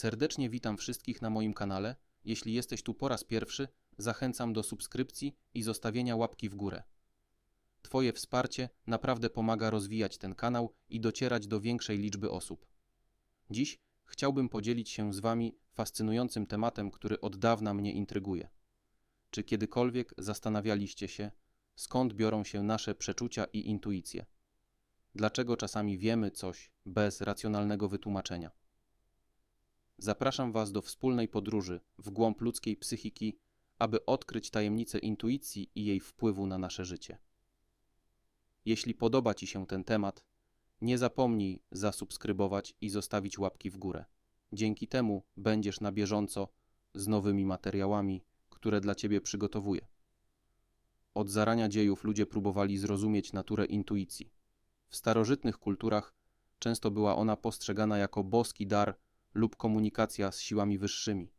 Serdecznie witam wszystkich na moim kanale. Jeśli jesteś tu po raz pierwszy, zachęcam do subskrypcji i zostawienia łapki w górę. Twoje wsparcie naprawdę pomaga rozwijać ten kanał i docierać do większej liczby osób. Dziś chciałbym podzielić się z Wami fascynującym tematem, który od dawna mnie intryguje. Czy kiedykolwiek zastanawialiście się, skąd biorą się nasze przeczucia i intuicje? Dlaczego czasami wiemy coś bez racjonalnego wytłumaczenia? Zapraszam Was do wspólnej podróży w głąb ludzkiej psychiki, aby odkryć tajemnicę intuicji i jej wpływu na nasze życie. Jeśli podoba Ci się ten temat, nie zapomnij zasubskrybować i zostawić łapki w górę. Dzięki temu będziesz na bieżąco z nowymi materiałami, które dla Ciebie przygotowuję. Od zarania dziejów ludzie próbowali zrozumieć naturę intuicji. W starożytnych kulturach często była ona postrzegana jako boski dar lub komunikacja z siłami wyższymi.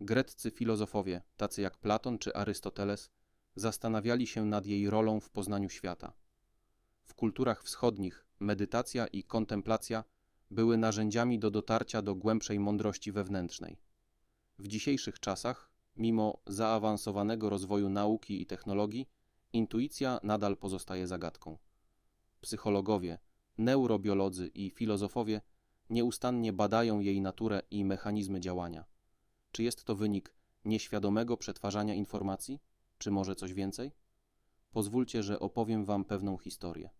Greccy filozofowie, tacy jak Platon czy Arystoteles, zastanawiali się nad jej rolą w poznaniu świata. W kulturach wschodnich medytacja i kontemplacja były narzędziami do dotarcia do głębszej mądrości wewnętrznej. W dzisiejszych czasach, mimo zaawansowanego rozwoju nauki i technologii, intuicja nadal pozostaje zagadką. Psychologowie, neurobiolodzy i filozofowie nieustannie badają jej naturę i mechanizmy działania. Czy jest to wynik nieświadomego przetwarzania informacji, czy może coś więcej? Pozwólcie, że opowiem Wam pewną historię.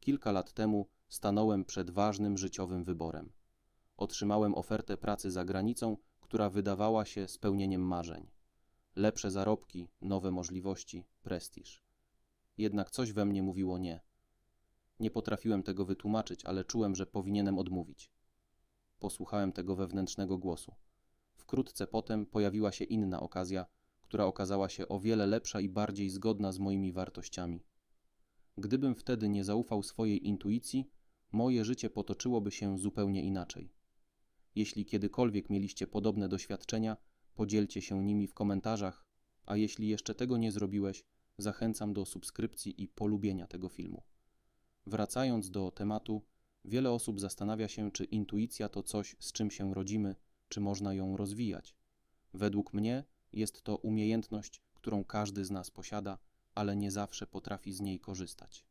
Kilka lat temu stanąłem przed ważnym życiowym wyborem. Otrzymałem ofertę pracy za granicą, która wydawała się spełnieniem marzeń. Lepsze zarobki, nowe możliwości, prestiż. Jednak coś we mnie mówiło nie. Nie potrafiłem tego wytłumaczyć, ale czułem, że powinienem odmówić. Posłuchałem tego wewnętrznego głosu. Wkrótce potem pojawiła się inna okazja, która okazała się o wiele lepsza i bardziej zgodna z moimi wartościami. Gdybym wtedy nie zaufał swojej intuicji, moje życie potoczyłoby się zupełnie inaczej. Jeśli kiedykolwiek mieliście podobne doświadczenia, podzielcie się nimi w komentarzach, a jeśli jeszcze tego nie zrobiłeś, zachęcam do subskrypcji i polubienia tego filmu. Wracając do tematu, wiele osób zastanawia się, czy intuicja to coś, z czym się rodzimy, czy można ją rozwijać. Według mnie jest to umiejętność, którą każdy z nas posiada, ale nie zawsze potrafi z niej korzystać.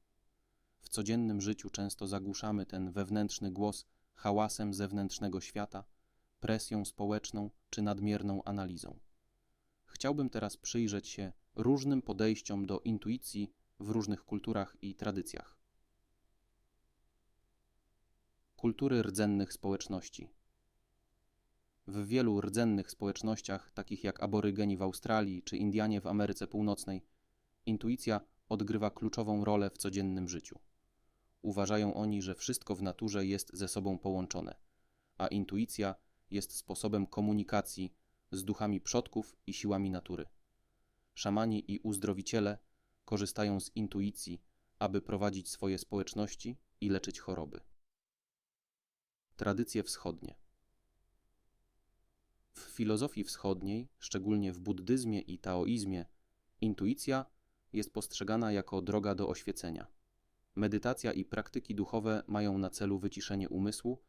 W codziennym życiu często zagłuszamy ten wewnętrzny głos hałasem zewnętrznego świata, presją społeczną czy nadmierną analizą. Chciałbym teraz przyjrzeć się różnym podejściom do intuicji w różnych kulturach i tradycjach. Kultury rdzennych społeczności. W wielu rdzennych społecznościach, takich jak aborygeni w Australii czy Indianie w Ameryce Północnej, intuicja odgrywa kluczową rolę w codziennym życiu. Uważają oni, że wszystko w naturze jest ze sobą połączone, a intuicja jest sposobem komunikacji z duchami przodków i siłami natury. Szamani i uzdrowiciele korzystają z intuicji, aby prowadzić swoje społeczności i leczyć choroby. Tradycje wschodnie. W filozofii wschodniej, szczególnie w buddyzmie i taoizmie, intuicja jest postrzegana jako droga do oświecenia. Medytacja i praktyki duchowe mają na celu wyciszenie umysłu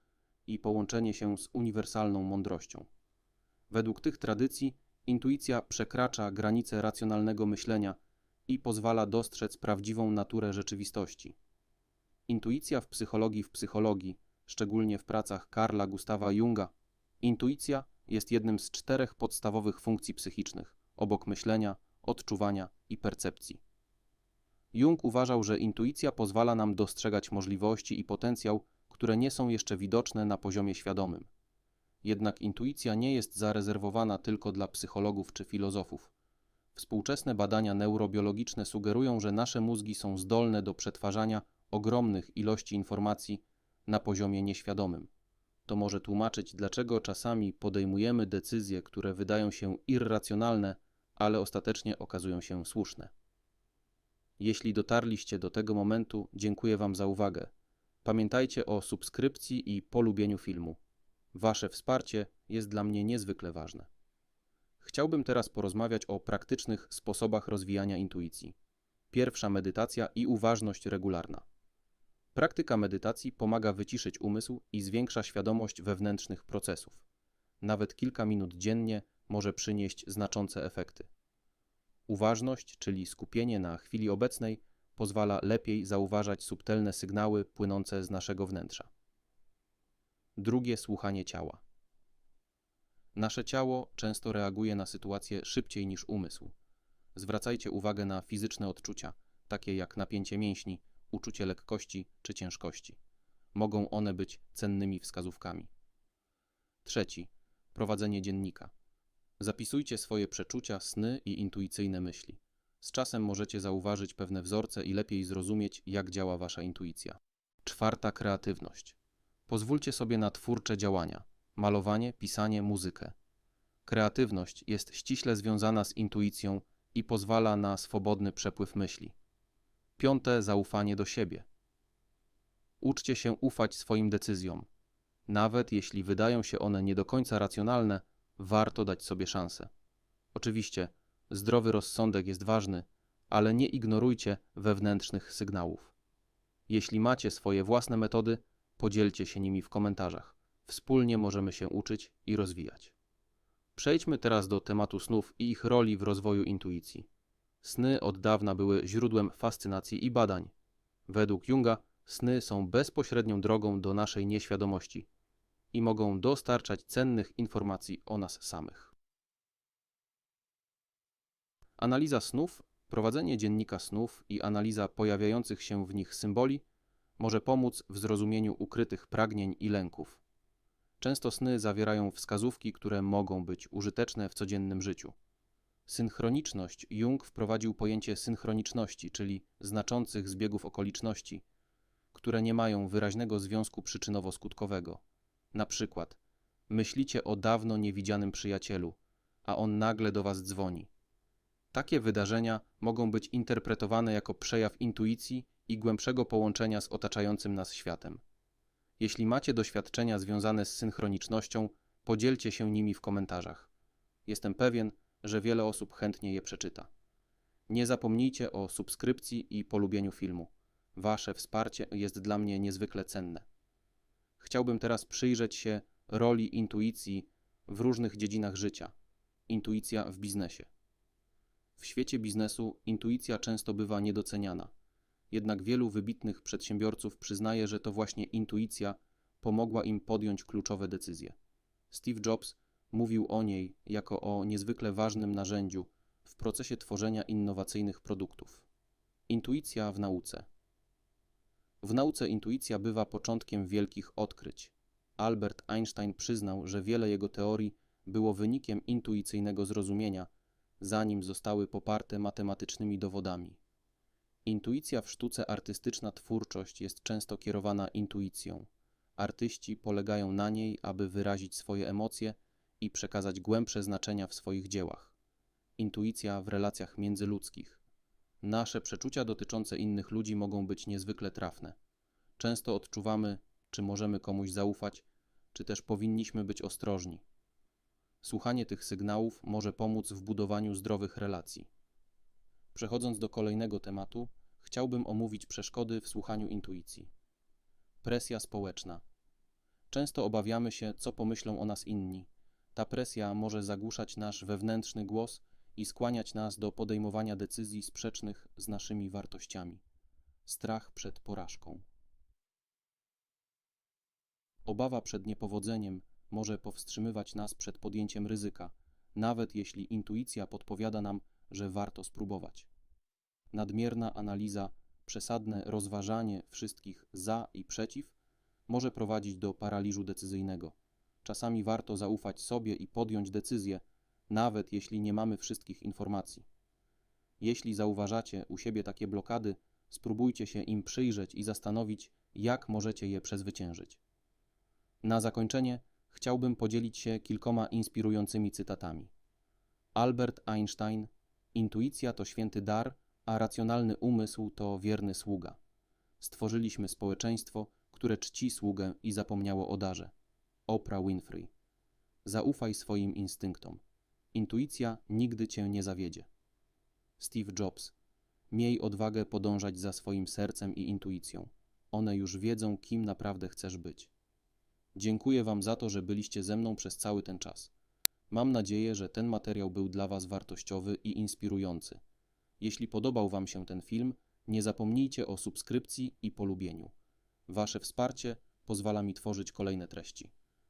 i połączenie się z uniwersalną mądrością. Według tych tradycji intuicja przekracza granice racjonalnego myślenia i pozwala dostrzec prawdziwą naturę rzeczywistości. Intuicja w psychologii w psychologii, szczególnie w pracach Karla Gustawa Junga, intuicja jest jednym z czterech podstawowych funkcji psychicznych, obok myślenia, odczuwania i percepcji. Jung uważał, że intuicja pozwala nam dostrzegać możliwości i potencjał, które nie są jeszcze widoczne na poziomie świadomym. Jednak intuicja nie jest zarezerwowana tylko dla psychologów czy filozofów. Współczesne badania neurobiologiczne sugerują, że nasze mózgi są zdolne do przetwarzania ogromnych ilości informacji na poziomie nieświadomym. To może tłumaczyć, dlaczego czasami podejmujemy decyzje, które wydają się irracjonalne, ale ostatecznie okazują się słuszne. Jeśli dotarliście do tego momentu, dziękuję Wam za uwagę. Pamiętajcie o subskrypcji i polubieniu filmu. Wasze wsparcie jest dla mnie niezwykle ważne. Chciałbym teraz porozmawiać o praktycznych sposobach rozwijania intuicji. Pierwsza medytacja i uważność regularna. Praktyka medytacji pomaga wyciszyć umysł i zwiększa świadomość wewnętrznych procesów. Nawet kilka minut dziennie może przynieść znaczące efekty. Uważność, czyli skupienie na chwili obecnej, pozwala lepiej zauważać subtelne sygnały płynące z naszego wnętrza. Drugie słuchanie ciała. Nasze ciało często reaguje na sytuacje szybciej niż umysł. Zwracajcie uwagę na fizyczne odczucia, takie jak napięcie mięśni, uczucie lekkości czy ciężkości. Mogą one być cennymi wskazówkami. Trzeci. Prowadzenie dziennika. Zapisujcie swoje przeczucia, sny i intuicyjne myśli. Z czasem możecie zauważyć pewne wzorce i lepiej zrozumieć, jak działa wasza intuicja. Czwarta kreatywność. Pozwólcie sobie na twórcze działania malowanie, pisanie, muzykę. Kreatywność jest ściśle związana z intuicją i pozwala na swobodny przepływ myśli. Piąte zaufanie do siebie. Uczcie się ufać swoim decyzjom. Nawet jeśli wydają się one nie do końca racjonalne, warto dać sobie szansę. Oczywiście, zdrowy rozsądek jest ważny, ale nie ignorujcie wewnętrznych sygnałów. Jeśli macie swoje własne metody, podzielcie się nimi w komentarzach. Wspólnie możemy się uczyć i rozwijać. Przejdźmy teraz do tematu snów i ich roli w rozwoju intuicji. Sny od dawna były źródłem fascynacji i badań. Według Junga sny są bezpośrednią drogą do naszej nieświadomości i mogą dostarczać cennych informacji o nas samych. Analiza snów, prowadzenie dziennika snów i analiza pojawiających się w nich symboli może pomóc w zrozumieniu ukrytych pragnień i lęków. Często sny zawierają wskazówki, które mogą być użyteczne w codziennym życiu. Synchroniczność Jung wprowadził pojęcie synchroniczności, czyli znaczących zbiegów okoliczności, które nie mają wyraźnego związku przyczynowo-skutkowego. Na przykład, myślicie o dawno niewidzianym przyjacielu, a on nagle do was dzwoni. Takie wydarzenia mogą być interpretowane jako przejaw intuicji i głębszego połączenia z otaczającym nas światem. Jeśli macie doświadczenia związane z synchronicznością, podzielcie się nimi w komentarzach. Jestem pewien, że wiele osób chętnie je przeczyta. Nie zapomnijcie o subskrypcji i polubieniu filmu. Wasze wsparcie jest dla mnie niezwykle cenne. Chciałbym teraz przyjrzeć się roli intuicji w różnych dziedzinach życia. Intuicja w biznesie. W świecie biznesu intuicja często bywa niedoceniana jednak wielu wybitnych przedsiębiorców przyznaje, że to właśnie intuicja pomogła im podjąć kluczowe decyzje. Steve Jobs mówił o niej jako o niezwykle ważnym narzędziu w procesie tworzenia innowacyjnych produktów. Intuicja w nauce. W nauce intuicja bywa początkiem wielkich odkryć. Albert Einstein przyznał, że wiele jego teorii było wynikiem intuicyjnego zrozumienia, zanim zostały poparte matematycznymi dowodami. Intuicja w sztuce artystyczna twórczość jest często kierowana intuicją. Artyści polegają na niej, aby wyrazić swoje emocje i przekazać głębsze znaczenia w swoich dziełach. Intuicja w relacjach międzyludzkich. Nasze przeczucia dotyczące innych ludzi mogą być niezwykle trafne. Często odczuwamy, czy możemy komuś zaufać, czy też powinniśmy być ostrożni. Słuchanie tych sygnałów może pomóc w budowaniu zdrowych relacji. Przechodząc do kolejnego tematu, chciałbym omówić przeszkody w słuchaniu intuicji. Presja społeczna. Często obawiamy się, co pomyślą o nas inni. Ta presja może zagłuszać nasz wewnętrzny głos i skłaniać nas do podejmowania decyzji sprzecznych z naszymi wartościami. Strach przed porażką. Obawa przed niepowodzeniem może powstrzymywać nas przed podjęciem ryzyka, nawet jeśli intuicja podpowiada nam, że warto spróbować. Nadmierna analiza, przesadne rozważanie wszystkich za i przeciw może prowadzić do paraliżu decyzyjnego. Czasami warto zaufać sobie i podjąć decyzję, nawet jeśli nie mamy wszystkich informacji. Jeśli zauważacie u siebie takie blokady, spróbujcie się im przyjrzeć i zastanowić, jak możecie je przezwyciężyć. Na zakończenie chciałbym podzielić się kilkoma inspirującymi cytatami. Albert Einstein Intuicja to święty dar, a racjonalny umysł to wierny sługa. Stworzyliśmy społeczeństwo, które czci sługę i zapomniało o darze. Oprah Winfrey. Zaufaj swoim instynktom. Intuicja nigdy cię nie zawiedzie. Steve Jobs. Miej odwagę podążać za swoim sercem i intuicją. one już wiedzą, kim naprawdę chcesz być. Dziękuję Wam za to, że byliście ze mną przez cały ten czas. Mam nadzieję, że ten materiał był dla Was wartościowy i inspirujący. Jeśli podobał Wam się ten film, nie zapomnijcie o subskrypcji i polubieniu. Wasze wsparcie pozwala mi tworzyć kolejne treści.